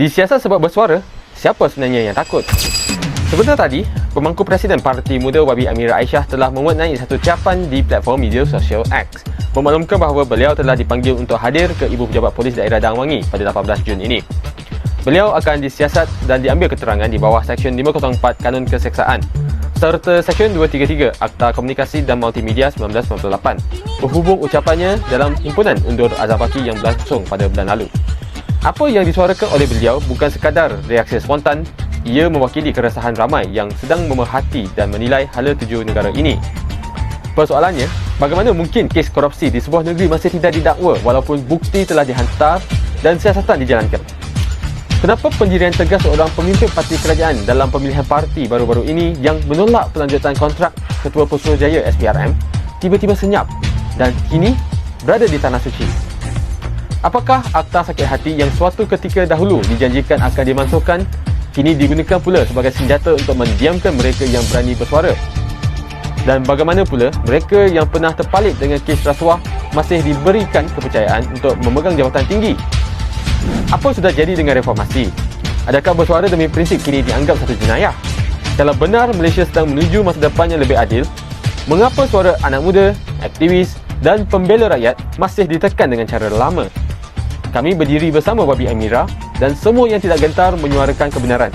Disiasat sebab bersuara, siapa sebenarnya yang takut? Sebentar tadi, pemangku Presiden Parti Muda Wabi Amira Aisyah telah memuat naik satu ucapan di platform media sosial X memaklumkan bahawa beliau telah dipanggil untuk hadir ke Ibu Pejabat Polis Daerah Dangwangi pada 18 Jun ini. Beliau akan disiasat dan diambil keterangan di bawah Seksyen 504 Kanun Keseksaan serta Seksyen 233 Akta Komunikasi dan Multimedia 1998 berhubung ucapannya dalam himpunan undur paki yang berlangsung pada bulan lalu. Apa yang disuarakan oleh beliau bukan sekadar reaksi spontan, ia mewakili keresahan ramai yang sedang memerhati dan menilai hala tuju negara ini. Persoalannya, bagaimana mungkin kes korupsi di sebuah negeri masih tidak didakwa walaupun bukti telah dihantar dan siasatan dijalankan? Kenapa pendirian tegas seorang pemimpin parti kerajaan dalam pemilihan parti baru-baru ini yang menolak pelanjutan kontrak Ketua Putrajaya SPRM tiba-tiba senyap dan kini berada di Tanah Suci? Apakah akta sakit hati yang suatu ketika dahulu dijanjikan akan dimansuhkan kini digunakan pula sebagai senjata untuk mendiamkan mereka yang berani bersuara? Dan bagaimana pula mereka yang pernah terpalit dengan kes rasuah masih diberikan kepercayaan untuk memegang jawatan tinggi? Apa sudah jadi dengan reformasi? Adakah bersuara demi prinsip kini dianggap satu jenayah? Kalau benar Malaysia sedang menuju masa depan yang lebih adil, mengapa suara anak muda, aktivis dan pembela rakyat masih ditekan dengan cara lama? Kami berdiri bersama Wabi Amira dan semua yang tidak gentar menyuarakan kebenaran.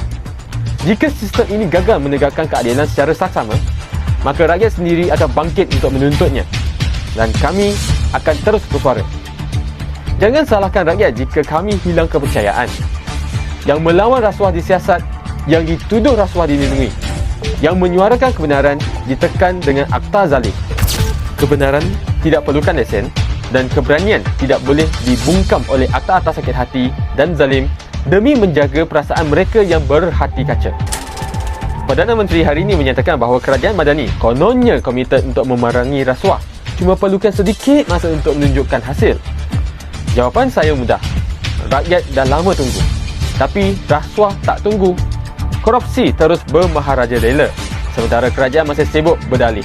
Jika sistem ini gagal menegakkan keadilan secara saksama, maka rakyat sendiri akan bangkit untuk menuntutnya. Dan kami akan terus bersuara. Jangan salahkan rakyat jika kami hilang kepercayaan. Yang melawan rasuah disiasat, yang dituduh rasuah dilindungi. Yang menyuarakan kebenaran ditekan dengan akta zalim. Kebenaran tidak perlukan lesen dan keberanian tidak boleh dibungkam oleh akta-akta sakit hati dan zalim demi menjaga perasaan mereka yang berhati kaca. Perdana Menteri hari ini menyatakan bahawa kerajaan madani kononnya komited untuk memerangi rasuah cuma perlukan sedikit masa untuk menunjukkan hasil. Jawapan saya mudah. Rakyat dah lama tunggu. Tapi rasuah tak tunggu. Korupsi terus bermaharaja lela sementara kerajaan masih sibuk berdalih.